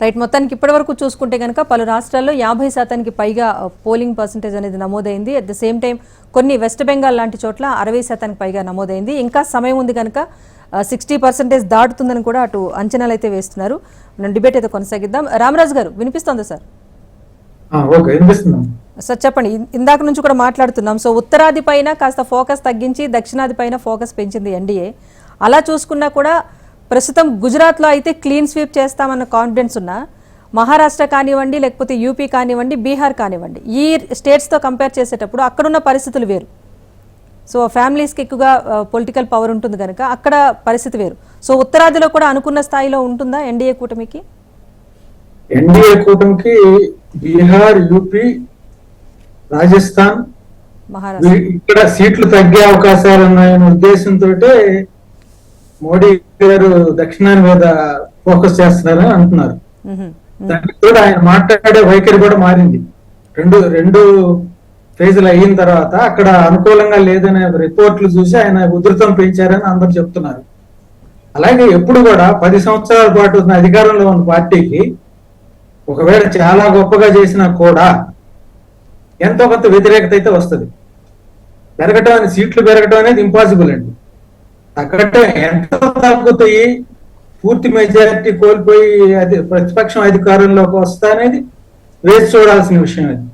Right మొత్తానికి ఇప్పటి వరకు చూసుకుంటే కనుక పలు రాష్ట్రాల్లో యాభై శాతానికి పైగా పోలింగ్ పర్సంటేజ్ అనేది నమోదైంది. అట్ ద సేమ్ టైం కొన్ని వెస్ట్ బెంగాల్ లాంటి చోట్ల అరవై శాతానికి పైగా నమోదైంది. ఇంకా సమయం ఉంది కనుక సిక్స్టీ పర్సెంటేజ్ దాటుతుందని కూడా అటు అంచనాలు అయితే వేస్తున్నారు. మనం డిబేట్ అయితే కొనసాగిద్దాం. రామరాజు గారు వినిపిస్తోందా సార్? సార్ చెప్పండి. ఇందాక నుంచి కూడా మాట్లాడుతున్నాం. సో ఉత్తరాది పైన కాస్త ఫోకస్ తగ్గించి దక్షిణాది పైన ఫోకస్ పెంచింది ఎన్డీఏ. అలా చూసుకున్నా కూడా ప్రస్తుతం గుజరాత్లో అయితే క్లీన్ స్వీప్ చేస్తామన్న కాన్ఫిడెన్స్ ఉన్నా మహారాష్ట్ర కానివ్వండి లేకపోతే యూపీ కానివ్వండి బీహార్ కానివ్వండి ఈ స్టేట్స్తో కంపేర్ చేసేటప్పుడు అక్కడున్న పరిస్థితులు వేరు. సో ఫ్యామిలీస్కి ఎక్కువగా పొలిటికల్ పవర్ ఉంటుంది కనుక అక్కడ పరిస్థితి వేరు. సో ఉత్తరాదిలో కూడా అనుకున్న స్థాయిలో ఉంటుందా ఎన్డీఏ కూటమికి? ఎన్డీఏ కూటమికి బీహార్ యూపీ రాజస్థాన్ ఇక్కడ సీట్లు తగ్గే అవకాశాలు ఉన్నాయనే ఉద్దేశంతో మోడీ గారు దక్షిణాది మీద ఫోకస్ చేస్తున్నారని అంటున్నారు. దానికి కూడా ఆయన మాట్లాడే వైఖరి కూడా మారింది. రెండు రెండు ఫేజులు అయిన తర్వాత అక్కడ అనుకూలంగా లేదనే రిపోర్ట్లు చూసి ఆయన ఉధృతం పెంచారని అందరు చెప్తున్నారు. అలాగే ఎప్పుడు కూడా పది సంవత్సరాల పాటు ఉన్న అధికారంలో ఉన్న పార్టీకి ఒకవేళ చాలా గొప్పగా చేసినా కూడా ఎంతో కొంత వ్యతిరేకత అయితే వస్తుంది. పెరగటం సీట్లు పెరగటం అనేది ఇంపాసిబుల్ అండి. తగ్గటం ఎంత తగ్గుతాయి? పూర్తి మెజారిటీ కోల్పోయి అది ప్రతిపక్షం అధికారంలోకి వస్తా అనేది వేచి చూడాల్సిన విషయం అది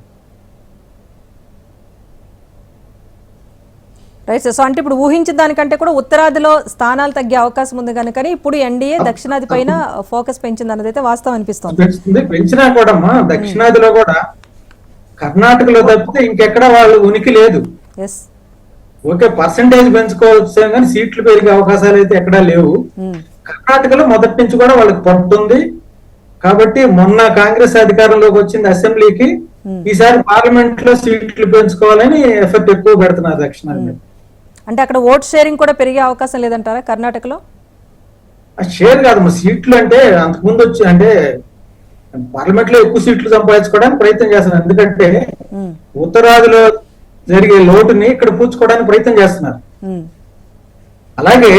రైట్ సార్ సో అంటే ఇప్పుడు ఊహించిన దానికంటే కూడా ఉత్తరాదిలో స్థానాలు తగ్గే అవకాశం ఉంది కనుకని ఇప్పుడు ఎన్డీఏ దక్షిణాది పైన ఫోకస్ పెంచింది అన్నది అయితే వాస్తవం అనిపిస్తోంది. పెంచినా కూడా దక్షిణాదిలో కూడా కర్ణాటకలో తప్పితే ఇంకెక్కడ వాళ్ళు ఉనికి లేదు. ఎస్ ఓకే పర్సంటేజ్ పెంచుకోవచ్చు కానీ సీట్లు పెరిగే అవకాశాలు అయితే ఎక్కడా లేవు. కర్ణాటకలో మొదటి నుంచి కూడా వాళ్ళకి పడుతుంది కాబట్టి మొన్న కాంగ్రెస్ అధికారంలోకి వచ్చింది అసెంబ్లీకి ఈసారి పార్లమెంట్లో సీట్లు పెంచుకోవాలని ఎఫెక్ట్ ఎక్కువ పెడుతున్నారు దక్షిణాది. అంటే అక్కడ ఓట్ షేరింగ్ కూడా పెరిగే అవకాశం లేదంటారా కర్ణాటకలో? షేర్ కాదు మా సీట్లు అంటే అంతకుముందు వచ్చి అంటే పార్లమెంట్లో ఎక్కువ సీట్లు సంపాదించుకోవడానికి ప్రయత్నం చేస్తున్నారు. ఎందుకంటే. ఉత్తరాదిలో జరిగే లోటుని ఇక్కడ పూడ్చుకోవడానికి ప్రయత్నం చేస్తున్నారు. అలాగే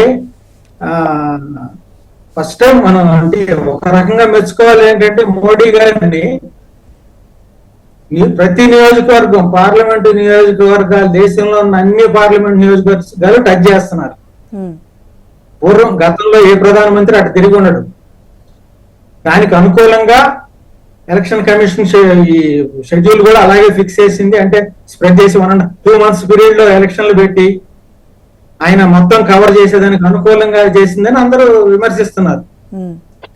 ఫస్ట్ టైం మనం అంటే ఒక రకంగా మెచ్చుకోవాలి ఏంటంటే మోడీ గారిని ప్రతి నియోజకవర్గం పార్లమెంటు నియోజకవర్గాలు దేశంలో ఉన్న అన్ని పార్లమెంట్ నియోజకవర్గాలు టచ్ చేస్తున్నారు. పూర్వం గతంలో ఏ ప్రధానమంత్రి అటు తిరిగి ఉండడు దానికి అనుకూలంగా ఎలక్షన్ కమిషన్ ఈ షెడ్యూల్ కూడా అలాగే ఫిక్స్ చేసింది. అంటే స్ప్రెడ్ చేసి వన్ అండ్ టూ మంత్స్ పీరియడ్లో ఎలక్షన్లు పెట్టి ఆయన మొత్తం కవర్ చేసేదానికి అనుకూలంగా చేసిందని అందరూ విమర్శిస్తున్నారు.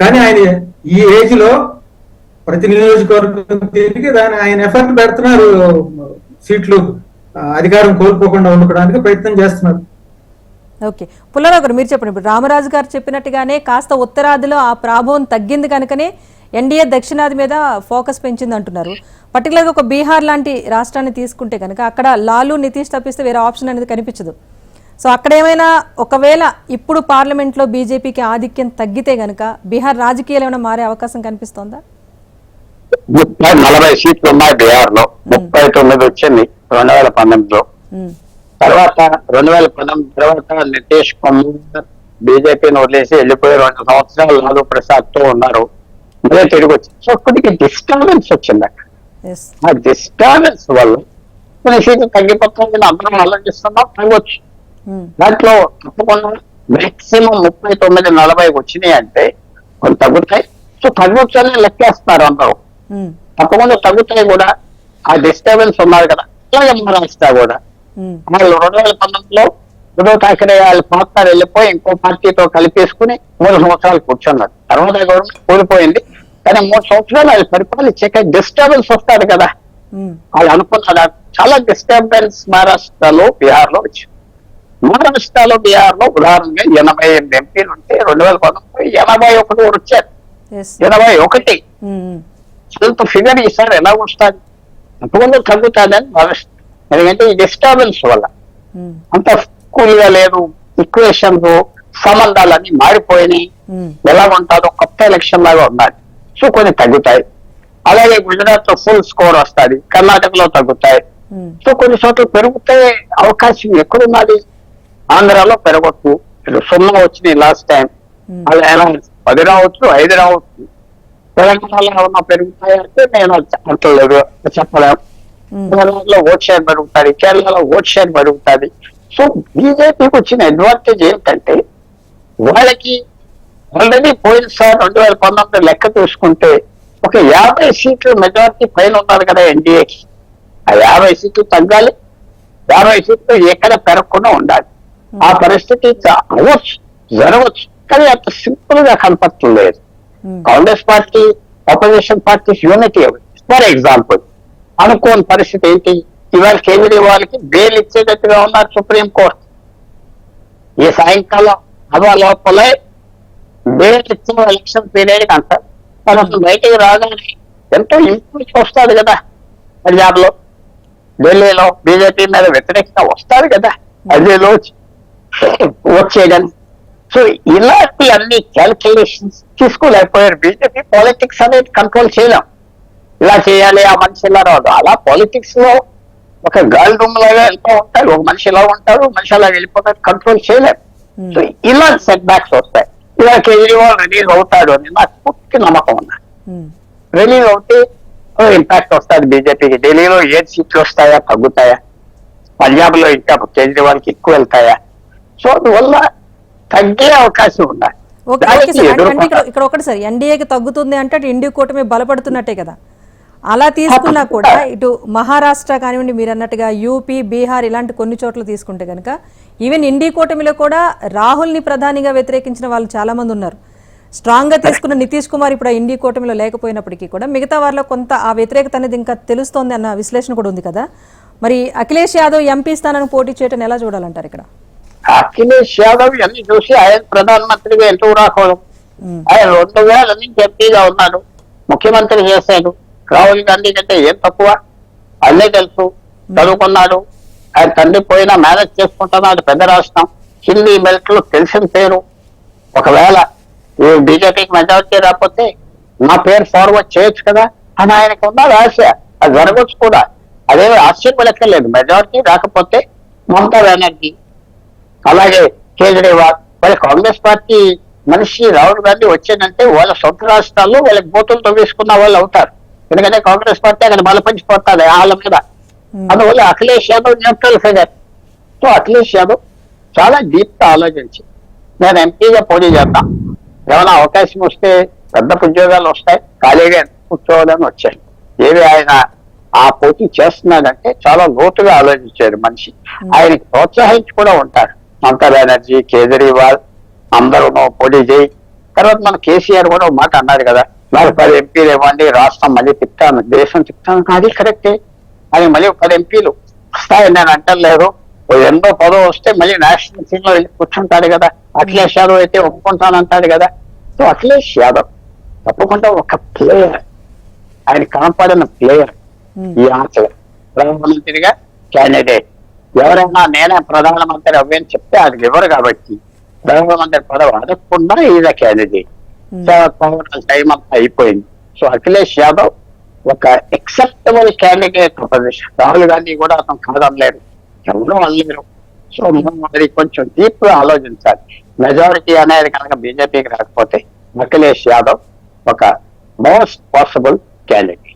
కానీ ఆయన ఈ ఏజ్లో ప్రతి నియోజకవర్గం తిరిగి దాని ఆయన ఎఫర్ట్ పెడుతున్నారు సీట్లు అధికారం కోల్పోకుండా ఉండడానికి ప్రయత్నం చేస్తున్నారు. ఓకే. పుల్లారావు గారు మీరు చెప్పండి. ఇప్పుడు రామరాజు గారు చెప్పినట్టుగానే కాస్త ఉత్తరాదిలో ఆ ప్రాభవం తగ్గింది కనుకనే ఎన్డీఏ దక్షిణాది మీద ఫోకస్ పెంచింది అంటున్నారు పర్టికులర్గా ఒక బీహార్ లాంటి రాష్ట్రాన్ని తీసుకుంటే కనుక అక్కడ లాలు నితీష్ తప్పిస్తే వేరే ఆప్షన్ అనేది కనిపించదు. సో అక్కడ ఏమైనా ఒకవేళ ఇప్పుడు పార్లమెంట్లో బీజేపీకి ఆధిక్యం తగ్గితే కనుక బీహార్ రాజకీయాలు ఏమైనా మారే అవకాశం కనిపిస్తోందా? ముప్పై నలభై సీట్లు ఉన్నాయి బీహార్లో ముప్పై తొమ్మిది వచ్చింది రెండు వేల పంతొమ్మిదిలో. మ్మ్. తర్వాత రెండు వేల పంతొమ్మిది తర్వాత నితీష్ కుమార్ బీజేపీని వదిలేసి వెళ్ళిపోయి రెండు సంవత్సరాలు లాలూ ప్రసాద్తో ఉన్నారు. మళ్ళీ తిరిగి వచ్చి సో కొద్దిగా డిస్టర్బెన్స్ వచ్చింది అక్కడ. ఆ డిస్టర్బెన్స్ వల్ల కొన్ని సీట్లు తగ్గిపోతుంది అందరం ఆలోచిస్తున్నాం. తగ్గొచ్చు. మ్మ్. దాంట్లో తప్పకుండా మాక్సిమం ముప్పై తొమ్మిది నలభై వచ్చినాయి అంటే కొన్ని తగ్గుతాయి. సో తగ్గొచ్చని లెక్కేస్తున్నారు అందరూ. మ్మ్. తప్పకుండా తగ్గుతాయి కూడా. ఆ డిస్టర్బెన్స్ ఉన్నారు కదా. అలాగే మహారాష్ట్ర కూడా. మ్మ్. వాళ్ళు రెండు వేల పంతొమ్మిదిలో ఉద్ధవ్ ఠాకరే వాళ్ళ పార్ట్నర్ వెళ్ళిపోయి ఇంకో పార్టీతో కలిపేసుకుని మూడు సంవత్సరాలు కూర్చున్నారు తర్వాత గవర్నమెంట్ కూలిపోయింది. కానీ మూడు సంవత్సరాలు వాళ్ళు పరిపాలించాక డిస్టర్బెన్స్ వస్తారు కదా. మ్మ్. వాళ్ళు అనుకున్న చాలా డిస్టర్బెన్స్ మహారాష్ట్రలో బీహార్లో వచ్చింది మహారాష్ట్రలో బీహార్లో ఉదాహరణగా ఎనభై ఎనిమిది ఎంపీలు ఉంటే రెండు వేల పంతొమ్మిది ఎనభై ఒకటి వచ్చారు. ఎనభై ఒకటి. అంత ఫిగర్ ఈసారి ఎలా వస్తుంది? అంతకుముందు తగ్గుతుందని భావిస్తుంది ఎందుకంటే ఈ డిస్టర్బెన్స్ వల్ల. అంత కూల్గా లేదు ఈక్వేషన్స్ సంబంధాలన్నీ మారిపోయినాయి. ఎలా ఉంటుందో కొత్త ఎలక్షన్ లాగా ఉన్నాయి సో కొన్ని తగ్గుతాయి అలాగే గుజరాత్లో ఫుల్ స్కోర్ వస్తుంది కర్ణాటకలో తగ్గుతాయి. సో కొన్ని చోట్ల పెరిగితే అవకాశం ఎక్కడున్నది ఆంధ్రాలో పెరగొచ్చు సున్నా వచ్చినాయి లాస్ట్ టైం. అలా పది రావచ్చు ఐదు రావచ్చు తెలంగాణలో ఏమన్నా పెరుగుతాయంటే నేను అంటలేదు చెప్పలేము తెలంగాణలో ఓట్ షేర్ పెరుగుతుంది కేరళలో ఓట్ షేర్ పెరుగుతుంది సో బీజేపీకి వచ్చిన అడ్వాంటేజ్ ఏంటంటే వాళ్ళకి ఆల్రెడీ పోయినసారి రెండు వేల పంతొమ్మిది లెక్క చూసుకుంటే ఒక యాభై సీట్లు మెజారిటీ పైన ఉన్నారు కదా ఎన్డీఏకి ఆ యాభై సీట్లు తగ్గాలి. యాభై సీట్లు ఎక్కడ పెరగకుండా ఉండాలి. ఆ పరిస్థితి అవ్వచ్చు జరగవచ్చు కానీ అంత సింపుల్గా కనపడలేదు ఉమ్, Congress party opposition parties unity for example అనుకోని పరిస్థితి ఏంటి? ఇవాళ కేజ్రీవాల్కి బెయిల్ ఇచ్చేటట్టుగా ఉన్నారు సుప్రీం కోర్టు ఈ సాయంకాలం అవ లోపలే ఇచ్చిన ఎలక్షన్ పీరియడ్ మరి అసలు బయటికి రాగానే ఎంతో ఇంప్రూవ్ వస్తాడు కదా పంజాబ్లో ఢిల్లీలో బీజేపీ మీద వ్యతిరేకత వస్తారు కదా అదేలో వచ్చేయడానికి. సో ఇలాంటి అన్ని క్యాల్కులేషన్స్ తీసుకోలేకపోయారు. బీజేపీ పాలిటిక్స్ అనేది కంట్రోల్ చేయలేం. ఇలా చేయాలి ఆ మనిషి ఇలా రాదు. అలా పాలిటిక్స్లో ఒక గాలి రూమ్ లాగా వెళ్తూ ఉంటారు. ఒక మనిషి ఇలా ఉంటారు మనిషి అలా వెళ్ళిపోతారు కంట్రోల్ Hmm. సో ఇలా సెట్ బ్యాక్స్ వస్తాయి. ఇలా కేజ్రీవాల్ రిలీజ్ అవుతాడు అని నాకు పూర్తి నమ్మకం ఉమ్, రిలీజ్ అవుతే ఇంపాక్ట్ వస్తుంది బీజేపీకి. ఢిల్లీలో ఏ సీట్లు వస్తాయా తగ్గుతాయా? పంజాబ్లో ఇంకా కేజ్రీవాల్కి ఎక్కువ వెళ్తాయా? సో అందువల్ల తగ్గే అవకాశం ఎదురుపక్క- ఇక్కడ ఒకటి సార్ ఎన్డీఏకి తగ్గుతుంది అంటే అటు ఇండియా కూటమి బలపడుతున్నట్టే కదా. అలా తీసుకున్నా కూడా ఇటు మహారాష్ట్ర కానివ్వండి మీరు అన్నట్టుగా యూపీ బీహార్ ఇలాంటి కొన్ని చోట్ల తీసుకుంటే కనుక ఈవెన్ ఇండి కూటమిలో కూడా రాహుల్ని ప్రధానిగా వ్యతిరేకించిన వాళ్ళు చాలా మంది ఉన్నారు. స్ట్రాంగ్గా తీసుకున్న నితీష్ కుమార్ ఇప్పుడు ఇండి కూటమిలో లేకపోయినప్పటికీ కూడా మిగతా వారిలో కొంత ఆ వ్యతిరేకత అనేది ఇంకా తెలుస్తోంది అన్న విశ్లేషణ కూడా ఉంది కదా. మరి అఖిలేష్ యాదవ్ ఎంపీ స్థానానికి పోటీ చేయడం ఎలా చూడాలంటారు ఇక్కడ? అఖిలేష్ యాదవ్ ఇవన్నీ చూసి ఆయన ప్రధానమంత్రిగా ఎందుకు రాకూడదు? ఆయన రెండు వేల నుంచి ఎంపీగా ఉన్నాడు. ముఖ్యమంత్రి చేశాడు. రాహుల్ గాంధీ కంటే ఏం తక్కువ? అన్నీ తెలుసు. చదువుకున్నాడు. ఆయన తండ్రి పోయినా మేనేజ్ చేసుకుంటున్నాడు పెద్ద రాష్ట్రం. హిందీ బెల్ట్లో తెలిసిన పేరు. ఒకవేళ బీజేపీకి మెజారిటీ రాకపోతే నా పేరు ఫార్వర్డ్ చేయొచ్చు కదా? అని ఆయనకు ఉన్న ఆశ. అది జరగచ్చు కూడా. అదేమి ఆశ్చర్యపడక్కర్లేదు మెజారిటీ రాకపోతే మమతా బెనర్జీ అలాగే కేజ్రీవాల్ వాళ్ళ కాంగ్రెస్ పార్టీ మనిషి రాహుల్ గాంధీ వచ్చిందంటే వాళ్ళ సొంత రాష్ట్రాల్లో వాళ్ళకి బూతులు తవ్వేసుకున్న వాళ్ళు అవుతారు. ఎందుకంటే కాంగ్రెస్ పార్టీ అక్కడ బలపంచిపోతుంది వాళ్ళ మీద. అందువల్ల Akhilesh Yadav neutral figure so Akhilesh Yadav చాలా డీప్గా ఆలోచించి నేను ఎంపీగా పోటీ చేద్దాం ఏమైనా అవకాశం వస్తే పెద్ద ఉద్యోగాలు వస్తాయి ఖాళీగా కూర్చోవాలని వచ్చాయి ఏవి ఆయన ఆ పోటీ చేస్తున్నాడంటే చాలా లోతుగా ఆలోచించాడు మనిషి. ఆయనకి ప్రోత్సహించి కూడా ఉంటారు మమతా బెనర్జీ కేజ్రీవాల్ అందరూ పోటీ చేయి. తర్వాత మన కేసీఆర్ కూడా ఒక మాట అన్నారు కదా నాకు పది ఎంపీలు ఇవ్వండి రాష్ట్రం మళ్ళీ తిప్పాను దేశం తిప్పాను అది కరెక్టే. అని మళ్ళీ పది ఎంపీలు వస్తాయని నేను అంటలేదు. ఓ ఎన్నో పదవి వస్తే మళ్ళీ నేషనల్ సీన్లో వెళ్ళి కూర్చుంటాడు కదా. అఖిలేష్ యాదవ్ అయితే ఒప్పుకుంటానంటాడు కదా. సో అఖిలేష్ యాదవ్ తప్పకుండా ఒక ప్లేయర్ ఆయన కనపడిన ప్లేయర్ ఉమ్, ఈ ఆశలు. ప్రధానమంత్రిగా క్యాండిడేట్ ఎవరైనా నేనే ప్రధానమంత్రి అవ్వని చెప్తే అది ఇవ్వరు కాబట్టి? ప్రధానమంత్రి పదవి అడగకుండా ఈజ్ క్యాండిడేట్ టైం అంతా అయిపోయింది. సో అఖిలేష్ యాదవ్ ఒక acceptable candidate position Rahul Gandhi కూడా అతను కాదనలేరు ఎవరో అనలేరు. సో మనం అది కొంచెం డీప్గా ఆలోచించాలి. మెజారిటీ అనేది కనుక బీజేపీకి రాకపోతే అఖిలేష్ యాదవ్ ఒక most possible candidate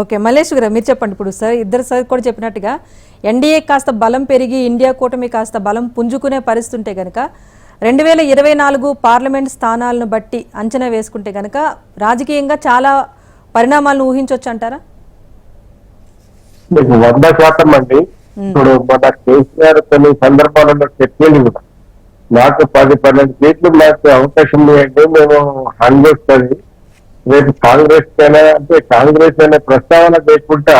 okay Mallesh గారు మీరు చెప్పండి ఇప్పుడు. సార్ ఇద్దరు సార్ కూడా చెప్పినట్టుగా ఎన్డీఏ కాస్త బలం పెరిగి ఇండియా కూటమి కాస్త బలం పుంజుకునే పరిస్థితి ఉంటే కనుక రెండు వేల ఇరవై నాలుగు పార్లమెంట్ స్థానాలను బట్టి అంచనా వేసుకుంటే కనుక రాజకీయంగా చాలా పరిణామాలను ఊహించవచ్చు అంటారా? వంద శాతం అండి. ఇప్పుడు మన కేసీఆర్ కొన్ని సందర్భాలలో చెప్పింది కూడా. నాకు పది పన్నెండు సీట్లు మాకు అవకాశం లేదండి. మేము కాంగ్రెస్ అది రేపు కాంగ్రెస్ కైనా అంటే కాంగ్రెస్ అనే ప్రస్తావన లేకుండా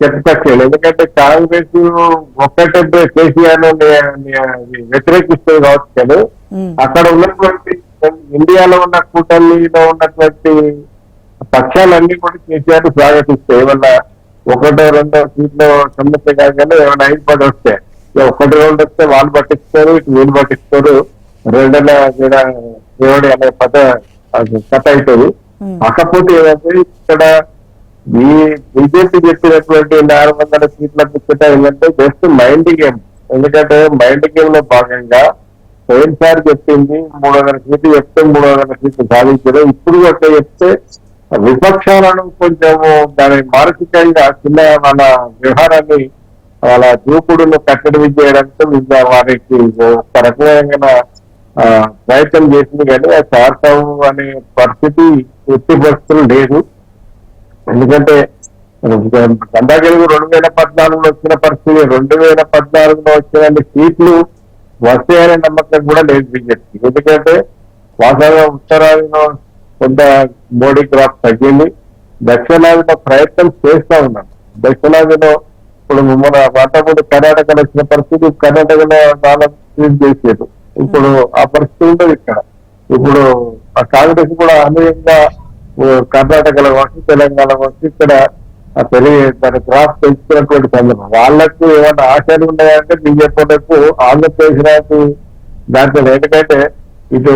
చెప్పకట్లేదు ఎందుకంటే కాంగ్రెస్ ఒక్కటే కేసీఆర్ వ్యతిరేకిస్తుంది కావచ్చు మ్మ్. అక్కడ ఉన్నటువంటి ఇండియాలో ఉన్న కూటమిలో ఉన్నటువంటి పక్షాలన్నీ కూడా కేసీఆర్ స్వాగతిస్తాయి ఏమన్నా ఒకటో రెండో సీట్లో సమస్య కాగానే ఏమైనా ఐదు పది వస్తే ఒకటి రెండు వస్తే వాళ్ళు పట్టించుకోరు ఇటు వీళ్ళు పట్టించుకోరు రెండున్న దేవుడి అనే పద కథ అవుతుంది. కాకపోతే ఏమంటే ఇక్కడ ఈ బీజేపీ చెప్పినటువంటి నాలుగు వందల సీట్ల పుస్తక ఏంటంటే జస్ట్ మైండ్ గేమ్. ఎందుకంటే మైండ్ గేమ్లో భాగంగా పోయినసారి చెప్పింది మూడు వందల సీట్లు చెప్తే మూడు వందల సీట్లు సాధించారు. ఇప్పుడు అట్లా చెప్తే విపక్షాలను కొంచెం దాని మానసికంగా చిన్న మన వ్యవహారాన్ని వాళ్ళ దూకుడులు కట్టడి చేయడంతో వారికి ఒక రకమైన ప్రయత్నం చేసింది కానీ ఆ అనే పరిస్థితి ఎట్టి పరిస్థితులు లేదు. ఎందుకంటే గంధాగిరి రెండు వేల పద్నాలుగులో వచ్చిన పరిస్థితి రెండు వేల పద్నాలుగులో వచ్చిన సీట్లు వస్తాయనే నమ్మకం కూడా లేదు బీజేపీ ఎందుకంటే వాస్తవంగా ఉత్తరాదిలో కొంత మోడీ క్రాప్ తగ్గింది. దక్షిణాదిలో ప్రయత్నం చేస్తా ఉన్నాం. దక్షిణాదిలో ఇప్పుడు మన వాటప్పుడు కర్ణాటకలో వచ్చిన పరిస్థితి కర్ణాటకలో నాలుగు చేసేది? ఇప్పుడు ఆ పరిస్థితి ఉండదు ఇక్కడ. ఇప్పుడు ఆ కాంగ్రెస్ కూడా అనేకంగా కర్ణాటకలో వచ్చి తెలంగాణ వచ్చి ఇక్కడ ఆ తెలియ దాని క్రాస్ పెంచుకున్నటువంటి సందర్భం. వాళ్ళకు ఏమైనా ఆశలు ఉన్నాయంటే బీజేపీలకు ఆంధ్రప్రదేశ్ నాకు దాంట్లో ఎందుకంటే ఇటు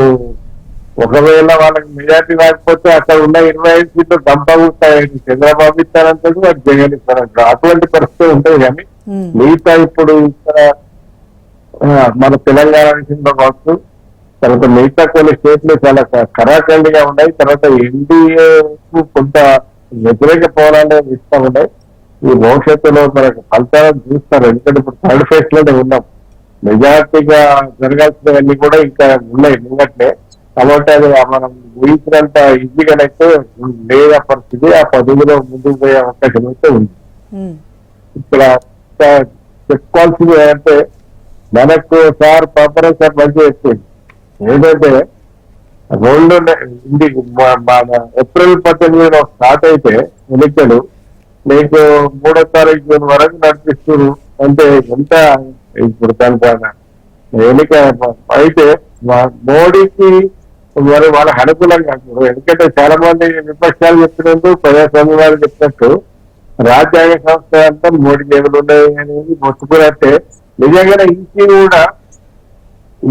ఒకవేళ వాళ్ళకి మెజార్టీ రాకపోతే అక్కడ ఉన్న ఇరవై ఐదు సీట్లు దంపగుతాయి చంద్రబాబు ఇస్తారంటాడు అది జగన్ ఇస్తారంటాడు అటువంటి పరిస్థితి ఉంటుంది కానీ మిగతా ఇప్పుడు ఇక్కడ మన తెలంగాణ విషయంలో కావచ్చు తర్వాత మిగతా కొన్ని స్టేట్లు చాలా క- కరాఖండిగా ఉన్నాయి. తర్వాత ఎన్డీఏ కొంత వ్యతిరేక పోరాటాలు ఇస్తా ఉన్నాయి. ఈ భవిష్యత్తులో మనకు ఫలితాలను చూస్తారు. ఎందుకంటే ఇప్పుడు థర్డ్ ఫేజ్లోనే ఉన్నాం. మెజార్టీగా జరగాల్సినవన్నీ కూడా ఇంకా ఉన్నాయి. ముంగట్లే కాబట్టి అది మనం ఊహించినంత ఈజీగానైతే లేదా పరిస్థితి. ఆ పదవిలో ముందుకు పోయే అవకాశం అయితే ఉంది. ఇక్కడ ఇంకా చెప్పుకోవాల్సింది ఏంటంటే మనకు సార్ పాపర సార్ మంచి చెప్పింది ఏంటంటే రెండు ఇది మన ఏప్రిల్ పద్దెనిమిదిలో స్టార్ట్ అయితే ఎన్నికలు మీకు మూడో తారీఖు జూన్ వరకు నడిపిస్తున్నారు. అంటే ఎంత ఇప్పుడు దానిపైన ఎన్నిక అయితే మోడీకి మరి వాళ్ళ అనుకూలంగా అంటున్నారు ఎందుకంటే చాలా మంది విపక్షాలు చెప్పినట్టు ప్రజాస్వామ్యవాదులు చెప్పినట్టు రాజ్యాంగ సంస్థ అంతా మోడీ జేబులు ఉన్నాయి అనేది మొత్తుకున్నట్టే నిజంగానే ఇంటి కూడా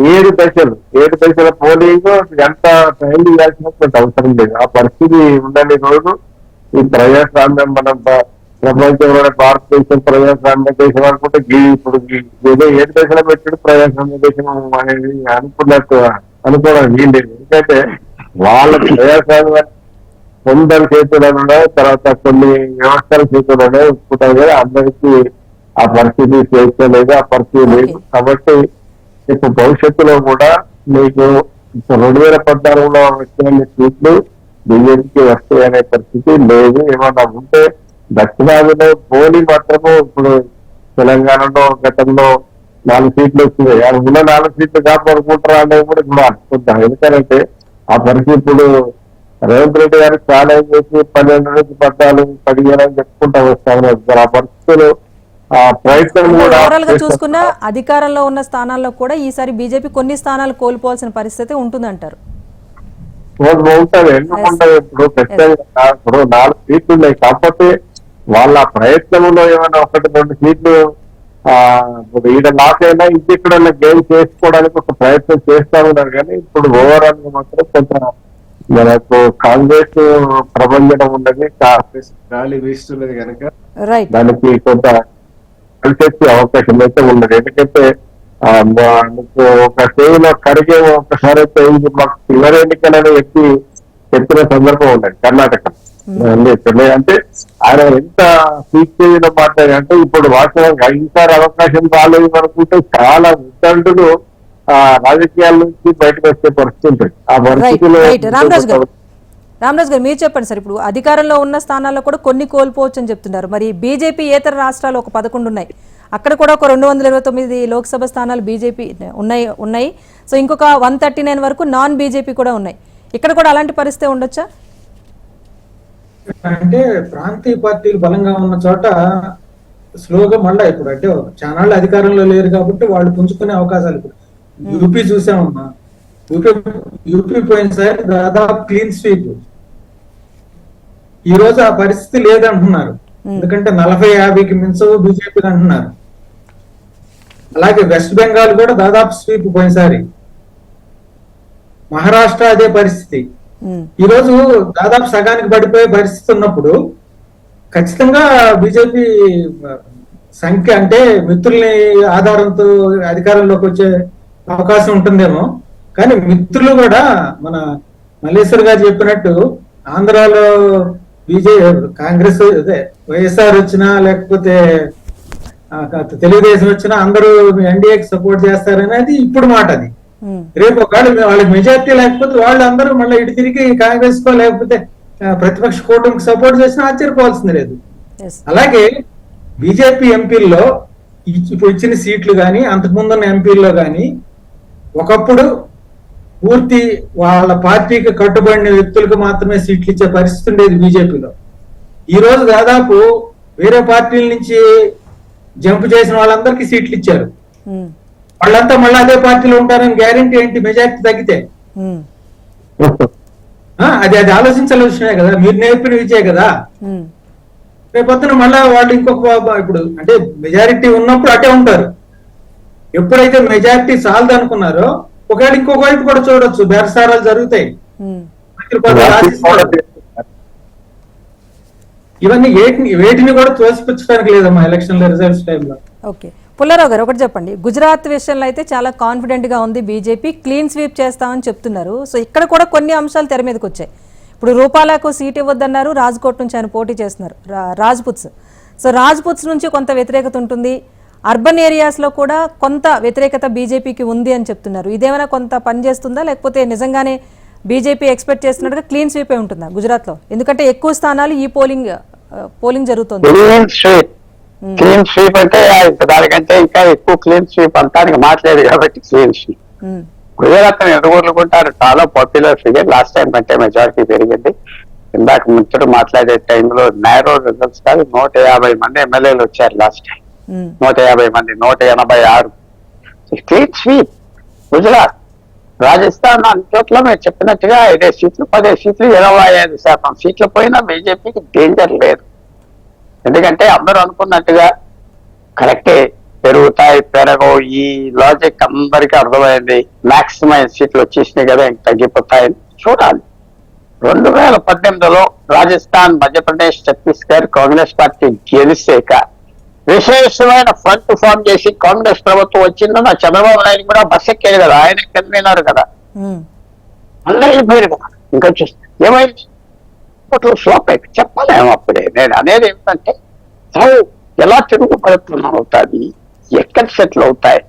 ఏడు దశలు ఏడు దశల పోలింగ్ ఎంత టైం ఇవ్వాల్సినటువంటి అవసరం లేదు. ఆ పరిస్థితి ఉండని రోజు. ఈ ప్రజాస్వామ్యం మనం ప్రపంచంలో భారతదేశం ప్రజాస్వామ్య దేశం అనుకుంటే గీ- ఇప్పుడు గీ- ఏదో ఏడు దశలో పెట్టాడు ప్రజాస్వామ్య దేశం అనేది అనుకున్నట్టు అనుకోవడం వీల్లేదు ఎందుకంటే వాళ్ళ ప్రజాస్వామ్య కొందరు చేతులలో తర్వాత కొన్ని వ్యవస్థల చేతులలో ఒప్పుకుంటారు కదా అందరికీ ఆ పరిస్థితి స్వేచ్ఛ లేదు ఆ పరిస్థితి లేదు. కాబట్టి ఇప్పుడు భవిష్యత్తులో కూడా మీకు రెండు వేల పద్నాలుగులో వచ్చిన సీట్లు బీజేపీకి వస్తాయి అనే పరిస్థితి లేదు. ఏమన్నా ఉంటే దక్షిణాదిలో పోలి మాత్రము ఇప్పుడు తెలంగాణలో గతంలో నాలుగు సీట్లు వచ్చినాయి. ఆ ఉన్న నాలుగు సీట్లు కాపాడుకుంటారా అనేది కూడా ఇప్పుడు అనుకుంటాం ఎందుకంటే ఆ పరిస్థితి ఇప్పుడు రేవంత్ రెడ్డి గారు చాలా ఏం చేసి పన్నెండు నుంచి పద్నాలుగు పదిహేను అని చెప్పుకుంటా వస్తా ఉన్నారు. మరి ఆ పరిస్థితులు చూసుకున్నా అధికారంలో ఉన్న స్థానాల్లో కూడా ఈసారి బీజేపీ కొన్ని స్థానాలు కోల్పోవాల్సిన పరిస్థితి ఉంటుందంటారు. ఉంటది. ఎందుకు ఉంటది ఇప్పుడు ఖచ్చితంగా ఇప్పుడు నాలుగు సీట్లు ఉన్నాయి. కాకపోతే వాళ్ళ ప్రయత్నంలో ఏమైనా ఒకటి రెండు సీట్లు ఇప్పుడు ఈడ లాస్ అయినా ఇంకెక్కడ గెయిన్ చేసుకోవడానికి ఒక ప్రయత్నం చేస్తా ఉన్నారు కానీ ఇప్పుడు ఓవరాల్గా మాత్రం కొంత మనకు కాంగ్రెస్ ప్రభంజనం ఉన్నది కాంగ్రెస్ గాలి వీస్తున్నది కనుక రైట్ దానికి కొంత కలిసొచ్చే అవకాశం అయితే ఉన్నది. ఎందుకంటే ఒక స్టేజ్లో కరిగే ఒకసారి అయితే మాకు చివరి ఎన్నికలని చెప్పి చెప్పిన సందర్భం ఉన్నది. కర్ణాటక చెన్నై అంటే ఆయన ఎంత పీక్ స్టేజ్లో మాట్లాడి అంటే ఇప్పుడు వాస్తవంగా ఈసారి అవకాశం రాలేదు అనుకుంటే చాలా ఉద్దండులు ఆ రాజకీయాల నుంచి బయటకు వచ్చే పరిస్థితి ఉంటుంది. ఆ పరిస్థితిలో రైట్ రామరాజు గారు రామరాజు గారు మీరు చెప్పండి సార్. ఇప్పుడు అధికారంలో ఉన్న స్థానాల్లో కూడా కొన్ని కోల్పోవచ్చు అని చెప్తున్నారు. మరి బీజేపీ ఏతర రాష్ట్రాలు ఒక పదకొండు ఉన్నాయి. అక్కడ కూడా ఒక రెండు వందల ఇరవై తొమ్మిది లోక్సభ స్థానాలు బీజేపీ ఉన్నాయి ఉన్నాయి. సో ఇంకొక వన్ థర్టీ నైన్ వరకు నాన్ బీజేపీ కూడా ఉన్నాయి. ఇక్కడ కూడా అలాంటి పరిస్థితి ఉండొచ్చా? అంటే ప్రాంతీయ పార్టీలు బలంగా ఉన్న చోట స్లోగా మళ్ళా ఇప్పుడు. అంటే చానాళ్ళు అధికారంలో లేరు కాబట్టి వాళ్ళు పుంజుకునే అవకాశాలు ఇప్పుడు. యూపీ చూసామమ్మా. యూపీ యూపీ పోయినసారి దాదాపు క్లీన్ స్వీప్. ఈ రోజు ఆ పరిస్థితి లేదంటున్నారు. ఎందుకంటే నలభై యాభైకి మించవు బీజేపీ అంటున్నారు. అలాగే వెస్ట్ బెంగాల్ కూడా దాదాపు స్వీప్ పోయినసారి. మహారాష్ట్ర అదే పరిస్థితి. ఈ రోజు దాదాపు సగానికి పడిపోయే పరిస్థితి ఉన్నప్పుడు ఖచ్చితంగా బీజేపీ సంఖ్య అంటే మిత్రుల్ని ఆధారంతో అధికారంలోకి వచ్చే అవకాశం ఉంటుందేమో. కానీ మిత్రులు కూడా మన మల్లేశ్వర్ గారు చెప్పినట్టు ఆంధ్రాలో బీజే కాంగ్రెస్ అదే వైఎస్ఆర్ వచ్చినా లేకపోతే తెలుగుదేశం వచ్చినా అందరూ ఎన్డీఏకి సపోర్ట్ చేస్తారనేది ఇప్పుడు మాట అది రేపు ఒకవేళ వాళ్ళకి మెజార్టీ లేకపోతే వాళ్ళు అందరూ మళ్ళీ ఇటు తిరిగి కాంగ్రెస్ కో లేకపోతే ప్రతిపక్ష కూటమికి సపోర్ట్ చేసినా ఆశ్చర్యపోవాల్సింది లేదు. అలాగే బీజేపీ ఎంపీల్లో ఇప్పుడు ఇచ్చిన సీట్లు కానీ అంతకుముందున్న ఎంపీల్లో కానీ ఒకప్పుడు పూర్తి వాళ్ళ పార్టీకి కట్టుబడిన వ్యక్తులకు మాత్రమే సీట్లు ఇచ్చే పరిస్థితి ఉండేది బీజేపీలో. ఈ రోజు దాదాపు వేరే పార్టీల నుంచి జంప్ చేసిన వాళ్ళందరికీ సీట్లు ఇచ్చారు. ఉమ్, వాళ్ళంతా మళ్ళీ అదే పార్టీలో ఉంటారని గ్యారంటీ ఏంటి? మెజార్టీ తగ్గితే. అది అది ఆలోచించాల విషయమే కదా. మీరు నేర్పిన విజయే కదా. రేపొద్దున మళ్ళా వాళ్ళు ఇంకొక ఇప్పుడు అంటే మెజారిటీ ఉన్నప్పుడు అటే ఉంటారు. ఎప్పుడైతే మెజారిటీ చాలదు అనుకున్నారో ఒకవేళ ఇంకొక వైపు కూడా చూడొచ్చు. బేరసారాలు జరుగుతాయి. ఇవన్నీ వేటిని వేటిని కూడా తోసిపుచ్చడానికి లేదమ్మా ఎలక్షన్ రిజల్ట్స్ టైంలో. ఓకే. పుల్లారావు గారు ఒకటి చెప్పండి. గుజరాత్ విషయంలో అయితే చాలా కాన్ఫిడెంట్గా ఉంది బీజేపీ క్లీన్ స్వీప్ చేస్తామని చెప్తున్నారు. సో ఇక్కడ కూడా కొన్ని అంశాలు తెర మీదకి వచ్చాయి. ఇప్పుడు రూపాలకు సీట్ ఇవ్వద్దన్నారు రాజ్కోట్ నుంచి ఆయన పోటీ చేస్తున్నారు. రాజ్పుత్స్. సో రాజ్పుత్స్ నుంచి కొంత వ్యతిరేకత ఉంటుంది. అర్బన్ ఏరియాస్లో కూడా కొంత వ్యతిరేకత బీజేపీకి ఉంది అని చెప్తున్నారు. ఇదేమైనా కొంత పనిచేస్తుందా లేకపోతే నిజంగానే బీజేపీ ఎక్స్పెక్ట్ చేస్తున్నట్టుగా క్లీన్ స్వీపే ఉంటుందా గుజరాత్లో? ఎందుకంటే ఎక్కువ స్థానాలు ఈ పోలింగ్ పోలింగ్ జరుగుతోంది. క్లీన్ స్వీప్ క్లీన్ స్వీప్ అంటే దానికంటే ఇంకా ఎక్కువ క్లీన్ స్వీప్ అంతానికి మాట్లాడేది కాబట్టి క్లీన్ స్వీప్ ఉమ్, గుజరాత్ ఎదుర్కొంటారు చాలా పాపులర్ ఫిగర్ లాస్ట్ టైం కంటే మెజారిటీ పెరిగింది. ఇందాక మిత్రుడు మాట్లాడే టైంలో నారో రిజల్ట్స్ కాదు నూట యాభై మంది ఎమ్మెల్యేలు వచ్చారు లాస్ట్ టైం ఉమ్, నూట యాభై మంది నూట ఎనభై ఆరు. Clean sweep Gujarat. రాజస్థాన్ అన్ని చోట్ల మీరు చెప్పినట్టుగా ఐదే సీట్లు పదే సీట్లు ఇరవై ఐదు శాతం. సీట్లు పోయినా బీజేపీకి డేంజర్ లేదు. ఎందుకంటే అందరూ అనుకున్నట్టుగా కరెక్టే పెరుగుతాయి పెరగవు. ఈ లాజిక్ అందరికీ అర్థమైంది. మాక్సిమం సీట్లు వచ్చేసినాయి కదా ఇంక తగ్గిపోతాయని చూడాలి. రెండు వేల పద్దెనిమిదిలో రాజస్థాన్ మధ్యప్రదేశ్ ఛత్తీస్గఢ్ కాంగ్రెస్ పార్టీ గెలిచాక విశేషమైన ఫ్రంట్ ఫామ్ చేసి కాంగ్రెస్ ప్రభుత్వం వచ్చిందో నా చంద్రబాబు నాయుడు కూడా బస్ ఎక్కారు కదా. ఆయన కదా ఉమ్, అందరూ వెళ్ళిపోయారు కదా. ఇంకా చూస్తే ఏమైంది? అప్పట్లో ఫ్లాప్ అయిపోయి చెప్పలేము అప్పుడే. నేను అనేది ఏమిటంటే చావు ఎలా తిరుగుబడుతున్నా అవుతుంది ఎక్కడ సెటిల్ అవుతాయి?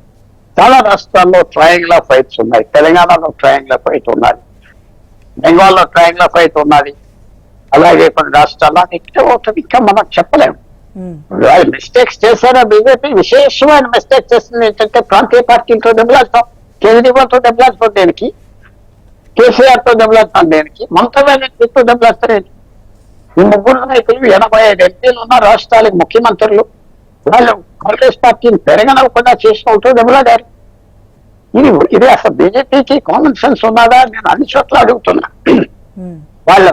చాలా రాష్ట్రాల్లో ట్రయాంగులర్ ఫైట్స్ ఉన్నాయి. తెలంగాణలో ట్రయాంగులర్ ఫైట్ ఉన్నది. బెంగాల్లో ట్రయాంగులర్ ఫైట్ ఉన్నది. అలాగే కొన్ని రాష్ట్రాల్లో ఎక్కడ అవుతుంది ఇంకా మనం చెప్పలేము. వాళ్ళు మిస్టేక్స్ చేశారా బీజేపీ? విశేషమైన మిస్టేక్ చేసింది ఏంటంటే ప్రాంతీయ పార్టీలతో దెబ్బలాడతాం. కేజ్రీవాల్తో దెబ్బలాడతాం దేనికి? కేసీఆర్తో దెబ్బలాడతాం దేనికి? మమతా బెనర్జీతో దెబ్బలాడతారేంటి ఈ ముగ్గురు నాయకులు ఎనభై ఐదు ఎంపీలు ఉన్న రాష్ట్రాలకు ముఖ్యమంత్రులు వాళ్ళు కాంగ్రెస్ పార్టీని పెరగనవ్వకుండా చేసుకుంటూ దెబ్బలాడారు ఇది ఇది అసలు బీజేపీకి కామన్ సెన్స్ ఉన్నదా? నేను అన్ని చోట్ల అడుగుతున్నా. వాళ్ళు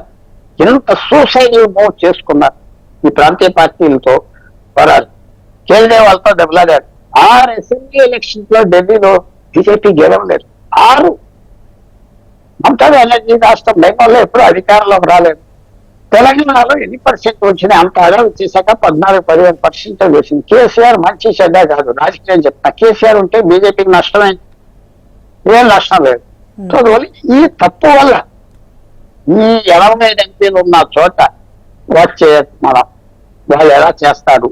ఎంత సూసైడ్ మూవ్ చేసుకున్నారు? ఈ ప్రాంతీయ పార్టీలతో పోరాడు కేజ్రీవాల్తో దెబ్బలాడారు ఆరు అసెంబ్లీ ఎలక్షన్స్లో ఢిల్లీలో బీజేపీ గెలవలేదు. ఆరు. మమతా బెనర్జీ రాష్ట్రం? బెంగాల్లో ఎప్పుడు అధికారంలోకి రాలేదు. తెలంగాణలో ఎన్ని పర్సెంట్ వచ్చినాయి అంత అలా వచ్చేసాక పద్నాలుగు పదిహేను పర్సెంట్ వేసింది. కేసీఆర్ మంచి చెడ్డ కాదు రాజకీయం చెప్తున్నా కేసీఆర్ ఉంటే బీజేపీకి నష్టమే? ఏం నష్టం లేదు. అందువల్ల ఈ తప్పు వల్ల ఈ ఎనభై ఐదు ఎంపీలు ఉన్న చోట వాచ్ చేయొచ్చు మనం వాళ్ళు ఎలా చేస్తారు?